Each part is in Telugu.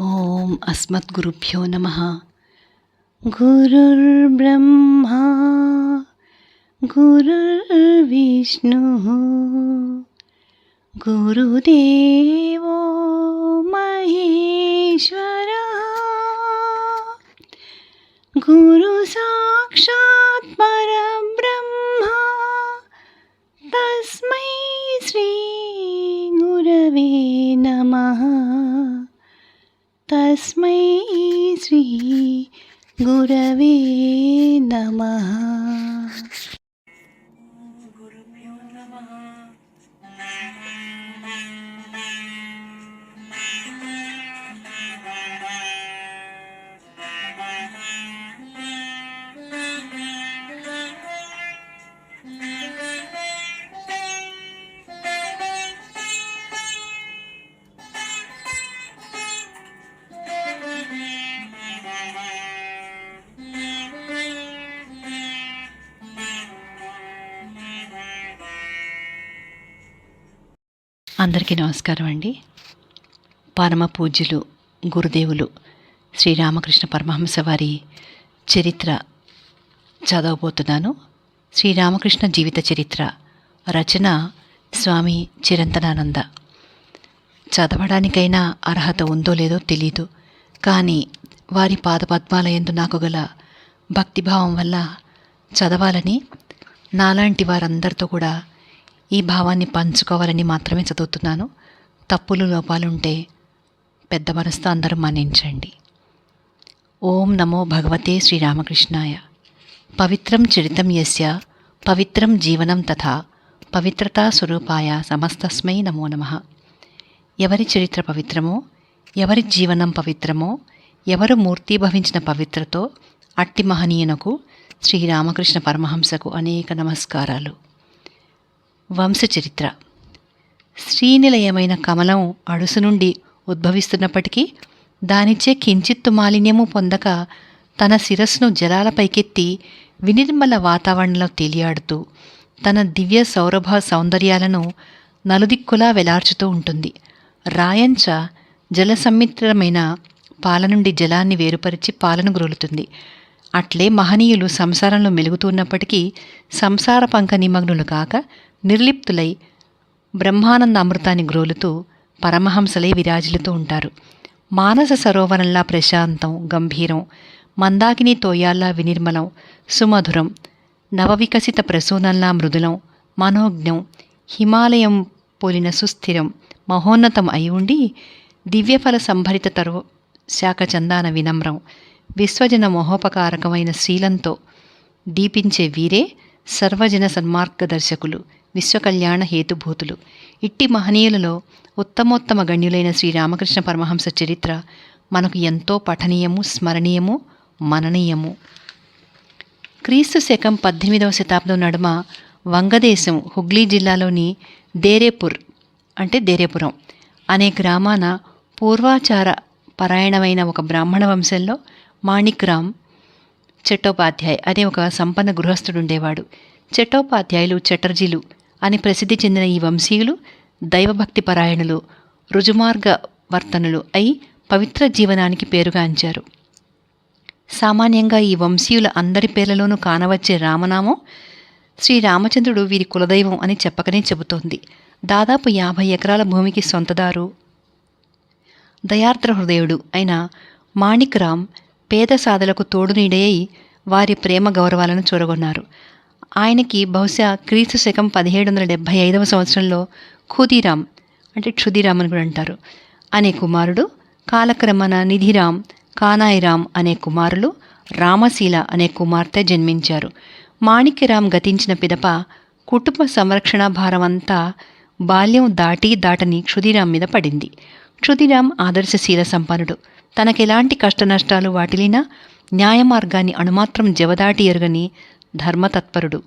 ॐ अस्मद्गुरुभ्यो नमः। गुरुर्ब्रह्मा गुरुर्विष्णुः गुरुदेवो महेश्वरः गुरुसाक्षात् తస్మై శ్రీ గురవే నమ. అందరికీ నమస్కారం అండి. పరమ పూజ్యులు గురుదేవులు శ్రీరామకృష్ణ పరమహంస వారి చరిత్ర చదవబోతున్నాను. శ్రీరామకృష్ణ జీవిత చరిత్ర రచన స్వామి చిరంతనానంద. చదవడానికైనా అర్హత ఉందో లేదో తెలీదు. కానీ వారి పాదపద్మాలయందు నాకు గల భక్తిభావం వల్ల చదవాలని నాలాంటి వారందరితో కూడా ఈ భావాన్ని పంచుకోవాలని మాత్రమే చదువుతున్నాను. తప్పులు లోపాలుంటే పెద్ద మనసుతో అందరూ మన్నించండి. ఓం నమో భగవతే శ్రీరామకృష్ణాయ. పవిత్రం చరితం యస్య పవిత్రం జీవనం తథా పవిత్రతా స్వరూపాయ సమస్తస్మై నమో నమః. ఎవరి చరిత్ర పవిత్రమో ఎవరి జీవనం పవిత్రమో ఎవరు మూర్తిభవించిన పవిత్రతో అట్టి మహనీయునకు శ్రీరామకృష్ణ పరమహంసకు అనేక నమస్కారాలు. వంశచరిత్ర. శ్రీనిలయమైన కమలం అడుసు నుండి ఉద్భవిస్తున్నప్పటికీ దానిచే కించిత్తు మాలిన్యము పొందక తన శిరస్సును జలాలపైకెత్తి వినిర్మల వాతావరణంలో తేలియాడుతూ తన దివ్య సౌరభ సౌందర్యాలను నలుదిక్కులా వెలార్చుతూ ఉంటుంది. రాయంచ జల సమ్మిత్రమైన పాల నుండి జలాన్ని వేరుపరిచి పాలను గ్రోలుతుంది. అట్లే మహనీయులు సంసారంలో మెలుగుతున్నప్పటికీ సంసార పంక నిమగ్నులు కాక నిర్లిప్తులై బ్రహ్మానంద అమృతాన్ని గ్రోలుతూ పరమహంసలై విరాజిల్లుతూ ఉంటారు. మానస సరోవరంలా ప్రశాంతం గంభీరం మందాకిని తోయాల్లా వినిర్మలం సుమధురం నవవికసిత ప్రసూనంలా మృదులం మనోజ్ఞం హిమాలయం పోలిన సుస్థిరం మహోన్నతం అయి ఉండి దివ్యఫల సంభరిత తరు శాఖ చందాన వినమ్రం విశ్వజన మహోపకారకమైన శీలంతో దీపించే వీరే సర్వజన సన్మార్గదర్శకులు. విశ్వకళ్యాణ హేతుభూతులు. ఇట్టి మహనీయులలో ఉత్తమోత్తమ గణ్యులైన శ్రీరామకృష్ణ పరమహంస చరిత్ర మనకు ఎంతో పఠనీయము స్మరణీయము మననీయము. క్రీస్తు శకం పద్దెనిమిదవ శతాబ్దం నడుమ వంగదేశం హుగ్లీ జిల్లాలోని దేరేపూర్ అంటే దేరేపురం అనే గ్రామాన పూర్వాచార పరాయణమైన ఒక బ్రాహ్మణ వంశంలో మాణిక్రామ్ చట్టోపాధ్యాయ్ అనే ఒక సంపన్న గృహస్థుడు ఉండేవాడు. చట్టోపాధ్యాయులు చటర్జీలు అని ప్రసిద్ధి చెందిన ఈ వంశీయులు దైవభక్తి పరాయణులు రుజుమార్గ వర్తనులు అయి పవిత్ర జీవనానికి పేరుగాంచారు సామాన్యంగా ఈ వంశీయుల అందరి పేర్లలోనూ కానవచ్చే రామనామం శ్రీ రామచంద్రుడు వీరి కులదైవం అని చెప్పకనే చెబుతోంది. దాదాపు యాభై ఎకరాల భూమికి సొంతదారు. దయార్ద్ర హృదయుడు అయిన మాణిక్ రామ్ పేద సాధలకు తోడునీడై వారి ప్రేమ గౌరవాలను చూరగొన్నారు. ఆయనకి బహుశా క్రీస్తు శకం పదిహేడు వందల డెబ్భై ఐదవ సంవత్సరంలో ఖుదీరామ్ అంటే క్షుదిరామ్ అని కూడా అంటారు. అనే కుమారుడు కాలక్రమణ నిధిరామ్ కానాయిరామ్ అనే కుమారులు రామశీల అనే కుమార్తె జన్మించారు. మాణిక్యరామ్ గతించిన పిదప కుటుంబ సంరక్షణ భారమంతా బాల్యం దాటి దాటని క్షుదిరామ్ మీద పడింది. క్షుదిరామ్ ఆదర్శశీల సంపన్నుడు. తనకెలాంటి కష్టనష్టాలు వాటిలినా న్యాయ మార్గాన్ని అణుమాత్రం జవదాటి ఎరుగని ధర్మతత్పరుడు.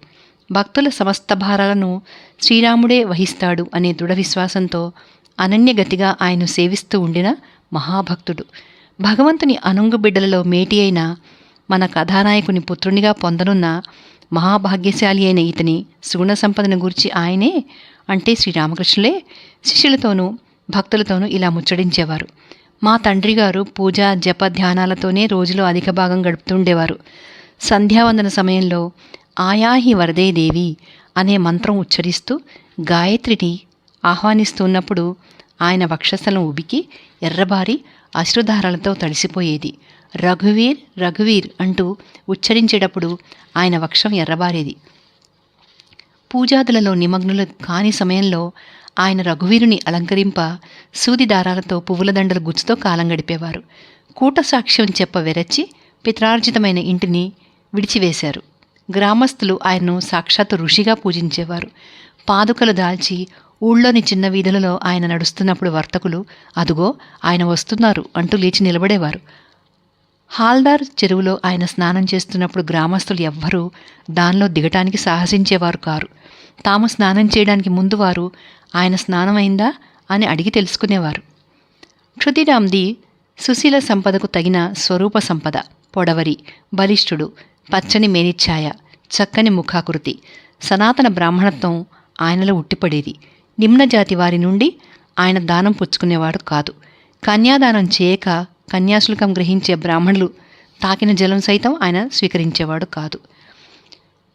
భక్తుల సమస్త భారాలను శ్రీరాముడే వహిస్తాడు అనే దృఢ విశ్వాసంతో అనన్యగతిగా ఆయన సేవిస్తూ ఉండిన మహాభక్తుడు. భగవంతుని అనుంగు బిడ్డలలో మేటి అయిన మన కథానాయకుని పుత్రునిగా పొందనున్న మహాభాగ్యశాలి అయిన ఇతని సుగుణ సంపదను గురించి ఆయనే అంటే శ్రీరామకృష్ణులే శిష్యులతోనూ భక్తులతోనూ ఇలా ముచ్చడించేవారు మా తండ్రి గారు పూజ జప ధ్యానాలతోనే రోజులో అధిక భాగం గడుపుతుండేవారు. సంధ్యావందన సమయంలో ఆయాహి వరదే దేవి అనే మంత్రం ఉచ్చరిస్తూ గాయత్రిని ఆహ్వానిస్తున్నప్పుడు ఆయన వక్షస్థలం ఉబికి ఎర్రబారి అశ్రుధారాలతో తడిసిపోయేది. రఘువీర్ రఘువీర్ అంటూ ఉచ్చరించేటప్పుడు ఆయన వక్షం ఎర్రబారేది. పూజాదులలో నిమగ్నులు కాని సమయంలో ఆయన రఘువీరుని అలంకరింప సూది దారాలతో పువ్వుల దండలు గుచ్చుతో కాలం గడిపేవారు. కూట సాక్ష్యం చెప్ప వెరచి పిత్రార్జితమైన ఇంటిని విడిచివేశారు. గ్రామస్తులు ఆయన్ను సాక్షాత్తు ఋషిగా పూజించేవారు. పాదుకలు దాల్చి ఊళ్ళోని చిన్న వీధులలో ఆయన నడుస్తున్నప్పుడు వర్తకులు అదుగో ఆయన వస్తున్నారు అంటూ లేచి నిలబడేవారు. హాల్దార్ చెరువులో ఆయన స్నానం చేస్తున్నప్పుడు గ్రామస్తులు ఎవ్వరూ దానిలో దిగటానికి సాహసించేవారు కారు. తాము స్నానం చేయడానికి ముందు వారు ఆయన స్నానం అయిందా? అని అడిగి తెలుసుకునేవారు. క్షుతిరామ్ది సుశీల సంపదకు తగిన స్వరూప సంపద పొడవరి బలిష్ఠుడు పచ్చని మేనిఛాయ చక్కని ముఖాకృతి. సనాతన బ్రాహ్మణత్వం ఆయనలో ఉట్టిపడేది. నిమ్నజాతి వారి నుండి ఆయన దానం పుచ్చుకునేవాడు కాదు. కన్యాదానం చేయక కన్యాశుల్కం గ్రహించే బ్రాహ్మణులు తాకిన జలం సైతం ఆయన స్వీకరించేవాడు కాదు.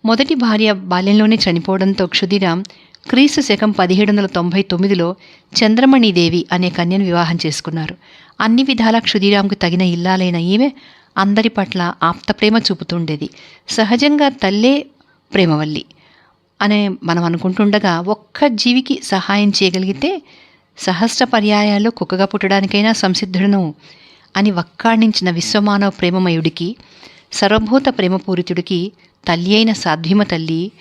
మొదటి భార్య బాల్యంలోనే చనిపోవడంతో క్షుదిరాం క్రీస్తు శకం పదిహేడు వందల తొంభై తొమ్మిదిలో చంద్రమణిదేవి అనే కన్యను వివాహం చేసుకున్నారు. అన్ని విధాలా క్షుదిరాంకు తగిన ఇల్లాలైన ఈమె అందరి పట్ల ఆప్త ప్రేమ చూపుతుండేది. సహజంగా తల్లే ప్రేమవల్లి అనే మనం అనుకుంటుండగా ఒక్క జీవికి సహాయం చేయగలిగితే సహస్ర పర్యాయాల్లో కుక్కగా పుట్టడానికైనా సంసిద్ధుడను అని వక్కాణించిన విశ్వమానవ ప్రేమమయుడికి సర్వభూత ప్రేమపూరితుడికి తల్లి అయిన సాధ్వీమ తల్లి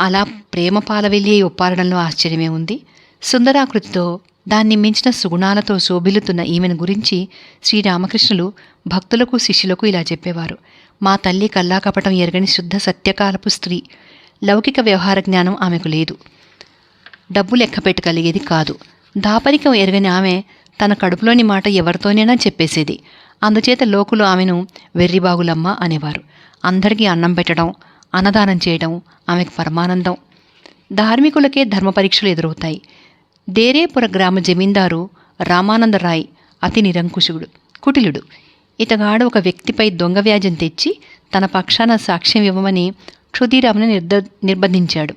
అలా ప్రేమ పాలవెల్లి ఒప్పారడంలో ఆశ్చర్యమే ఉంది. సుందరాకృతితో దాన్ని మించిన సుగుణాలతో శోభిల్లుతున్న ఈమెను గురించి శ్రీరామకృష్ణులు భక్తులకు శిష్యులకు ఇలా చెప్పేవారు. మా తల్లి కల్లాకపటం ఎరగని శుద్ధ సత్యకాలపు స్త్రీ. లౌకిక వ్యవహార జ్ఞానం ఆమెకు లేదు. డబ్బు లెక్క పెట్టగలిగేది కాదు. దాపరికం ఎరగని ఆమె తన కడుపులోని మాట ఎవరితోనైనా చెప్పేసేది. అందుచేత లోకులు ఆమెను వెర్రిబాగులమ్మ అనేవారు. అందరికీ అన్నం పెట్టడం అన్నదానం చేయడం ఆమెకు పరమానందం. ధార్మికులకే ధర్మ పరీక్షలు ఎదురవుతాయి. డేరేపుర గ్రామ జమీందారు రామానందరాయ్ అతి నిరంకుశుడు కుటిలుడు. ఇతగాడు ఒక వ్యక్తిపై దొంగ వ్యాజం తెచ్చి తన పక్షాన సాక్ష్యం ఇవ్వమని క్షుదీరామును నిర్ద నిర్బంధించాడు.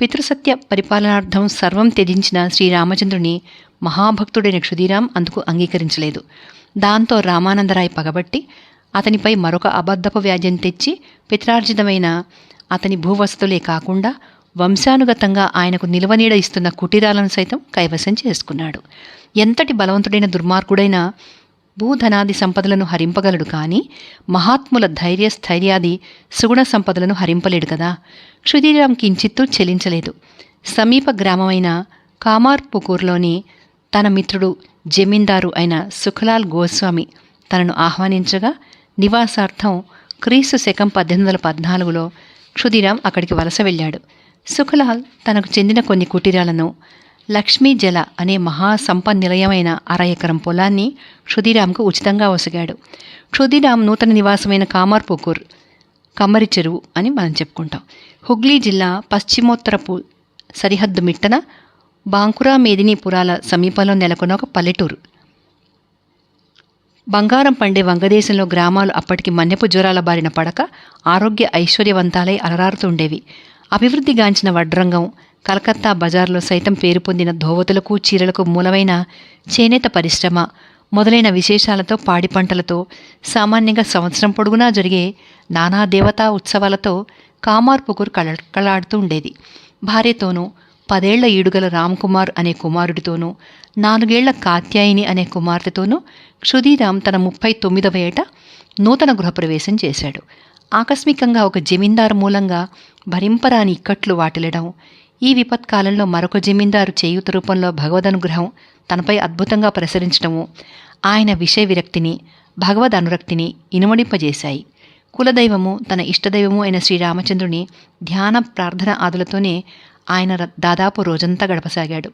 పితృసత్య పరిపాలనార్థం సర్వం త్యజించిన శ్రీరామచంద్రుని మహాభక్తుడైన క్షుదీరాం అందుకు అంగీకరించలేదు. దాంతో రామానందరాయ్ పగబట్టి అతనిపై మరొక అబద్ధపు వ్యాజ్యం తెచ్చి పిత్రార్జితమైన అతని భూవసతులే కాకుండా వంశానుగతంగా ఆయనకు నిలవనీడ ఇస్తున్న కుటీరాలను సైతం కైవసం చేసుకున్నాడు. ఎంతటి బలవంతుడైన దుర్మార్గుడైనా భూధనాది సంపదలను హరింపగలడు కానీ మహాత్ముల ధైర్య స్థైర్యాది సుగుణ సంపదలను హరింపలేడు కదా. క్షుదీరాం కించిత్తు చెలించలేదు. సమీప గ్రామమైన కామార్పుకూర్లోని తన మిత్రుడు జమీందారు అయిన సుఖలాల్ గోస్వామి తనను ఆహ్వానించగా నివాసార్థం క్రీస్తు శకం పద్దెనిమిది వందల పద్నాలుగులో క్షుదిరాం అక్కడికి వలస వెళ్ళాడు. సుఖలాల్ తనకు చెందిన కొన్ని కుటీరాలను లక్ష్మీ జల అనే మహాసంపన్నిలయమైన అర ఎకరం పొలాన్ని క్షుదిరామ్కు ఉచితంగా వసగాడు క్షుదిరామ్ నూతన నివాసమైన కామార్పుకూర్ కమ్మరి చెరువు అని మనం చెప్పుకుంటాం. హుగ్లీ జిల్లా పశ్చిమోత్తరపు సరిహద్దు మిట్టన బాంకురా మేదినీపురాల సమీపంలో నెలకొన్న ఒక పల్లెటూరు. బంగారం పండే వంగదేశంలో గ్రామాలు అప్పటికి మన్యపు జ్వరాల బారిన పడక ఆరోగ్య ఐశ్వర్యవంతాలై అలరారుతుండేవి అభివృద్ధిగాంచిన వడ్రంగం కలకత్తా బజార్లో సైతం పేరు పొందిన ధోవతులకు చీరలకు మూలమైన చేనేత పరిశ్రమ మొదలైన విశేషాలతో పాడి పంటలతో సామాన్యంగా సంవత్సరం పొడుగునా జరిగే నానా దేవతా ఉత్సవాలతో కామార్పుకూరు కళ కళాడుతూ ఉండేది. భార్యతోనూ పదేళ్ళ ఈడుగల రామ్కుమార్ అనే కుమారుడితోనూ నాలుగేళ్ళ కాత్యాయిని అనే కుమార్తెతోనూ క్షుదీరామ్ తన ముప్పై తొమ్మిదవ ఏట నూతన గృహప్రవేశం చేశాడు. ఆకస్మికంగా ఒక జమీందారు మూలంగా భరింపరాని ఇక్కట్లు వాటిల్లడం ఈ విపత్కాలంలో మరొక జమీందారు చేయూత రూపంలో భగవదనుగ్రహం తనపై అద్భుతంగా ప్రసరించడము ఆయన విషయ విరక్తిని భగవద్ అనురక్తిని ఇనుమడింపజేశాయి. కులదైవము తన ఇష్టదైవము అయిన శ్రీరామచంద్రుని ధ్యాన ప్రార్థన ఆదులతోనే ఆయన దాదాపు రోజంతా గడపసాగాడు.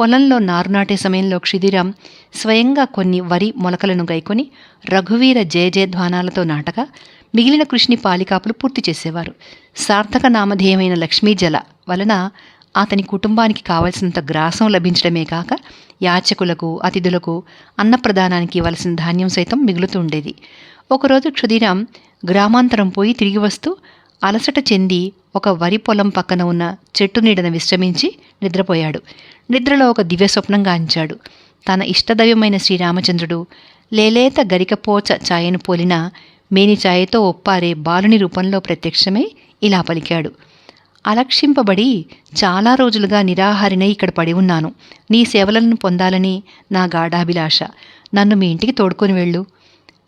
పొలంలో నారు నాటే సమయంలో క్షిదిరం స్వయంగా కొన్ని వరి మొలకలను గైకొని రఘువీర జయ జయధ్వానాలతో నాటక మిగిలిన కృషిని పాలికాపులు పూర్తి చేసేవారు. సార్థక నామధేయమైన లక్ష్మీజల వలన అతని కుటుంబానికి కావలసినంత గ్రాసం లభించడమే కాక యాచకులకు అతిథులకు అన్నప్రదానానికి ఇవ్వాల్సిన ధాన్యం సైతం మిగులుతుండేది ఒకరోజు క్షుదిరాం గ్రామాంతరం పోయి తిరిగి వస్తూ అలసట చెంది ఒక వరి పొలం పక్కన ఉన్న చెట్టు నీడన విశ్రమించి నిద్రపోయాడు. నిద్రలో ఒక దివ్య స్వప్నం గాంచాడు. తన ఇష్టదైవమైన శ్రీరామచంద్రుడు లేలేత గరికపోచ ఛాయను పోలిన మేనిచాయతో ఒప్పారే బాలుని రూపంలో ప్రత్యక్షమై ఇలా పలికాడు. అలక్షింపబడి చాలా రోజులుగా నిరాహారినై ఇక్కడ పడి ఉన్నాను. నీ సేవలను పొందాలని నా గాఢాభిలాష. నన్ను మీ ఇంటికి తోడుకొని వెళ్ళు.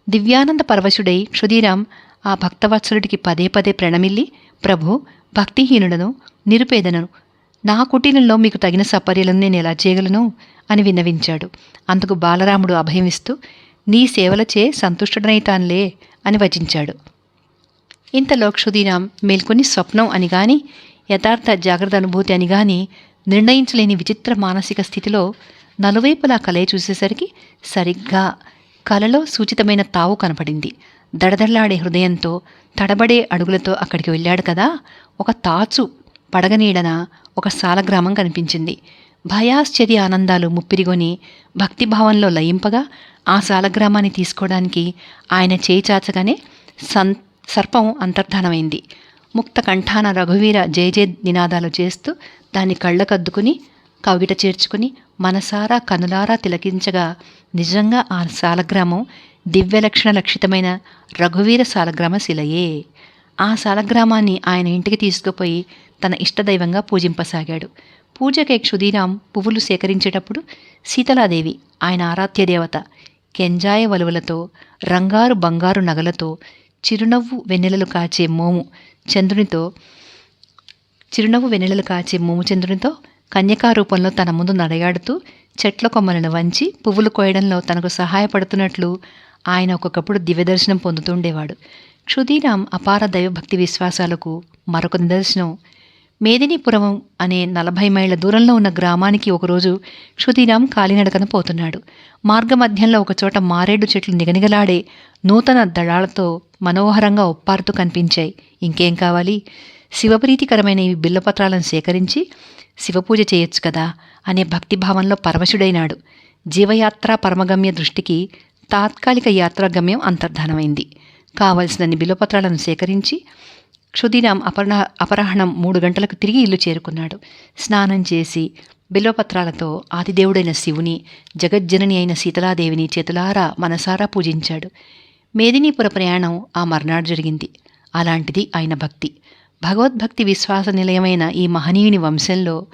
దివ్యానంద పరవశుడై క్షుదీరాం ఆ భక్తవత్సలుడికి పదే పదే ప్రణమిల్లి ప్రభు భక్తిహీనుడను నిరుపేదనను. నా కుటీరంలో మీకు తగిన సపర్యలను నేను ఎలా చేయగలను? అని విన్నవించాడు. అందుకు బాలరాముడు అభయమిస్తూ నీ సేవలచే సంతుష్టుడనైతాన్లే అని వచించాడు. ఇంతలో క్షుదీరాం మేల్కొని స్వప్నం అని గాని యథార్థ జాగ్రత్త అనుభూతి అని గాని నిర్ణయించలేని విచిత్ర మానసిక స్థితిలో నలువైపులా కలయ చూసేసరికి సరిగ్గా కలలో సూచితమైన తావు కనపడింది. దడదళ్ళాడే హృదయంతో తడబడే అడుగులతో అక్కడికి వెళ్ళాడు కదా ఒక తాచు పడగనీడన ఒక సాలగ్రామం కనిపించింది. భయాశ్చర్య ఆనందాలు ముప్పిరిగొని భక్తిభావంలో లయింపగా ఆ సాలగ్రామాన్ని తీసుకోవడానికి ఆయన చేయి చాచగానే సన్ సర్పం అంతర్ధానమైంది. ముక్త కంఠాన రఘువీర జయ జయ నినాదాలు చేస్తూ దాన్ని కళ్ళకద్దుకుని కవిట చేర్చుకుని మనసారా కనులారా తిలకించగా నిజంగా ఆ సాలగ్రామం దివ్యలక్షణ లక్షితమైన రఘువీర సాలగ్రామ శిలయే. ఆ సాలగ్రామాన్ని ఆయన ఇంటికి తీసుకుపోయి తన ఇష్టదైవంగా పూజింపసాగాడు. పూజకే క్షుదీరాం పువ్వులు సేకరించేటప్పుడు సీతలాదేవి ఆయన ఆరాధ్య దేవత కెంజాయ వలువలతో రంగారు బంగారు నగలతో చిరునవ్వు వెన్నెలలు కాచే మోము చంద్రునితో చిరునవ్వు వెన్నెలలు కాచే మోము చంద్రునితో కన్యకా రూపంలో తన ముందు నడయాడుతూ చెట్ల కొమ్మలను వంచి పువ్వులు కోయడంలో తనకు సహాయపడుతున్నట్లు ఆయన ఒక్కొక్కప్పుడు దివ్యదర్శనం పొందుతుండేవాడు క్షుదీరాం అపార దైవభక్తి విశ్వాసాలకు మరొక నిదర్శనం మేదినీపురం అనే నలభై మైళ్ళ దూరంలో ఉన్న గ్రామానికి ఒకరోజు క్షుదీరాం కాలినడకన పోతున్నాడు. మార్గమధ్యంలో ఒకచోట మారేడు చెట్లు నిగనిగలాడే నూతన దళాలతో మనోహరంగా ఒప్పారుతూ కనిపించాయి. ఇంకేం కావాలి? శివప్రీతికరమైన ఈ బిల్లపత్రాలను సేకరించి శివపూజ చేయొచ్చు కదా అనే భక్తిభావంలో పరమశుడైనాడు జీవయాత్ర పరమగమ్య దృష్టికి తాత్కాలిక యాత్రాగమ్యం అంతర్ధానమైంది. కావలసినన్ని బిల్లపత్రాలను సేకరించి క్షుదిరాం అపర్ణ అపరాహ్నం మూడు గంటలకు తిరిగి ఇల్లు చేరుకున్నాడు. స్నానం చేసి బిల్వపత్రాలతో ఆదిదేవుడైన శివుని జగజ్జనని అయిన సీతలాదేవిని చేతులారా మనసారా పూజించాడు. మేదినీపుర ప్రయాణం ఆ మర్నాడు జరిగింది. అలాంటిది ఆయన భక్తి. భగవద్భక్తి విశ్వాస నిలయమైన ఈ మహనీయుని వంశంలో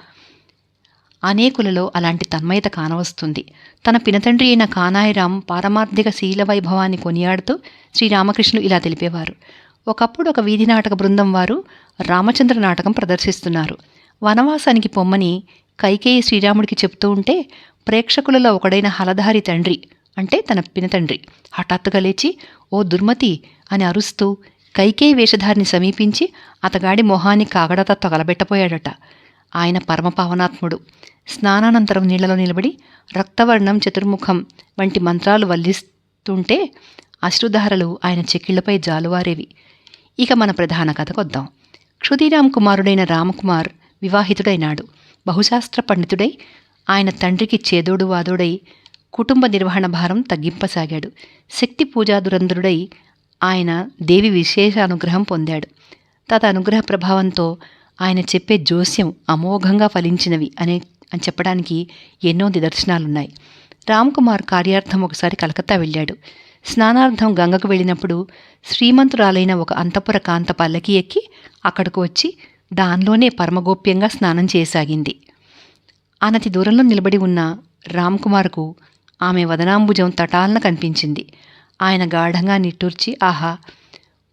అనేకులలో అలాంటి తన్మయత కానవస్తుంది. తన పినతండ్రి అయిన కానాయిరాం పారమార్థిక శీల వైభవాన్ని కొనియాడుతూ శ్రీరామకృష్ణులు ఇలా తెలిపేవారు. ఒకప్పుడు ఒక వీధి నాటక బృందం వారు రామచంద్ర నాటకం ప్రదర్శిస్తున్నారు. వనవాసానికి పొమ్మని కైకేయి శ్రీరాముడికి చెప్తూ ఉంటే ప్రేక్షకులలో ఒకడైన హలధారి తండ్రి అంటే తన పినతండ్రి హఠాత్తుగా లేచి ఓ దుర్మతి అని అరుస్తూ కైకేయి వేషధారిని సమీపించి అతగాడి మొహాన్ని కాగడత తగలబెట్టపోయాడట. ఆయన పరమపావనాత్ముడు స్నానానంతరం నీళ్ళలో నిలబడి రక్తవర్ణం చతుర్ముఖం వంటి మంత్రాలు వల్లిస్తుంటే అశ్రుధారలు ఆయన చెక్కిళ్ళపై జాలువారేవి. ఇక మన ప్రధాన కథకొద్దాం క్షుదీరామ్ కుమారుడైన రామకుమార్ వివాహితుడైనాడు. బహుశాస్త్ర పండితుడై ఆయన తండ్రికి చేదోడు వాదోడై కుటుంబ నిర్వహణ భారం తగ్గింపసాగాడు. శక్తి పూజాదురంధ్రుడై ఆయన దేవి విశేష అనుగ్రహం పొందాడు. తత అనుగ్రహ ప్రభావంతో ఆయన చెప్పే జోస్యం అమోఘంగా ఫలించినవి అనే అని చెప్పడానికి ఎన్నో నిదర్శనాలున్నాయి. రామ్కుమార్ కార్యార్థం ఒకసారి కలకత్తా వెళ్ళాడు. స్నానార్థం గంగకు వెళ్ళినప్పుడు శ్రీమంతురాలైన ఒక అంతపుర కాంత పల్లకి ఎక్కి అక్కడకు వచ్చి దానిలోనే పరమగోప్యంగా స్నానం చేయసాగింది అనతి దూరంలో నిలబడి ఉన్న రామ్కుమార్కు ఆమె వదనాంబుజం తటాలన కనిపించింది. ఆయన గాఢంగా నిట్టూర్చి ఆహా!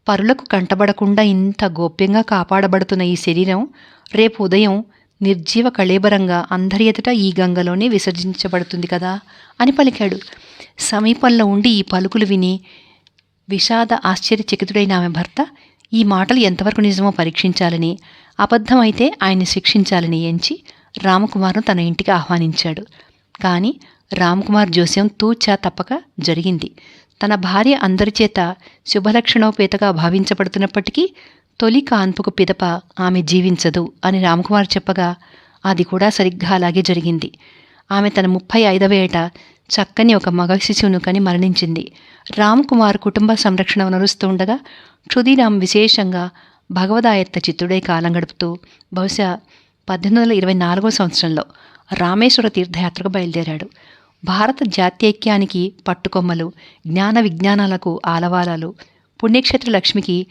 పరులకు కంటబడకుండా ఇంత గోప్యంగా కాపాడబడుతున్న ఈ శరీరం రేపు ఉదయం నిర్జీవ కళేబరంగా అందరి ఎదుట ఈ గంగలోనే విసర్జించబడుతుంది కదా అని పలికాడు. సమీపంలో ఉండి ఈ పలుకులు విని విషాద ఆశ్చర్యచకితుడైన ఆమె భర్త ఈ మాటలు ఎంతవరకు నిజమో పరీక్షించాలని అబద్ధమైతే ఆయన్ని శిక్షించాలని ఎంచి రామకుమార్ను తన ఇంటికి ఆహ్వానించాడు. కానీ రామకుమార్ జోస్యం తూచా తప్పక జరిగింది. తన భార్య అందరి చేత శుభలక్షణోపేతగా భావించబడుతున్నప్పటికీ తొలి కాన్పుకు పిదప ఆమె జీవించదు అని రామకుమార్ చెప్పగా అది కూడా సరిగ్గా అలాగే జరిగింది. ఆమె తన ముప్పై ఐదవ ఏట చక్కని ఒక మగ శిశువును కని మరణించింది. రామ్ కుమార్ కుటుంబ సంరక్షణ వనరుస్తూ ఉండగా క్షుదీరామ్ విశేషంగా భగవదాయత్త చిత్తుడై కాలం గడుపుతూ బహుశా పద్దెనిమిది వందల ఇరవై నాలుగో సంవత్సరంలో రామేశ్వర తీర్థయాత్రకు బయలుదేరాడు. భారత జాత్యైక్యానికి పట్టుకొమ్మలు జ్ఞాన విజ్ఞానాలకు ఆలవాలాలు పుణ్యక్షేత్ర లక్ష్మికి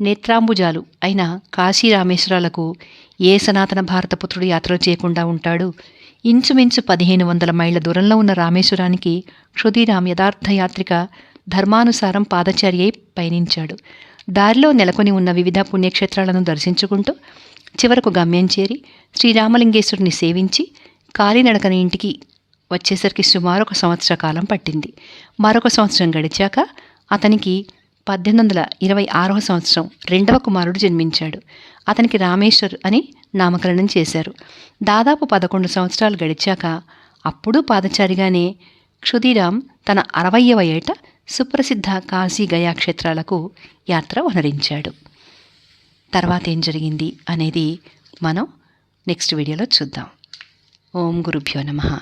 నేత్రాంబుజాలు అయిన కాశీ రామేశ్వరాలకు ఏ సనాతన భారత పుత్రుడు చేయకుండా ఉంటాడు? ఇంచుమించు పదిహేను వందల మైళ్ళ దూరంలో ఉన్న రామేశ్వరానికి క్షుదీరామ్ యథార్థ యాత్రిక ధర్మానుసారం పాదచారి అయి పయనించాడు. దారిలో నెలకొని ఉన్న వివిధ పుణ్యక్షేత్రాలను దర్శించుకుంటూ చివరకు గమ్యం చేరి శ్రీరామలింగేశ్వరుని సేవించి కాలినడకన ఇంటికి వచ్చేసరికి సుమారు ఒక సంవత్సర కాలం పట్టింది. మరొక సంవత్సరం గడిచాక అతనికి పద్దెనిమిది వందల ఇరవై ఆరవ సంవత్సరం రెండవ కుమారుడు జన్మించాడు. అతనికి రామేశ్వర్ అని నామకరణం చేశారు. దాదాపు పదకొండు సంవత్సరాలు గడిచాక అప్పుడు పాదచారిగానే క్షుదీరామ్ తన అరవయవ ఏట సుప్రసిద్ధ కాశీ గయా క్షేత్రాలకు యాత్ర వనరించాడు. తర్వాత ఏం జరిగింది అనేది మనం నెక్స్ట్ వీడియోలో చూద్దాం. ఓం గురుభ్యో నమ.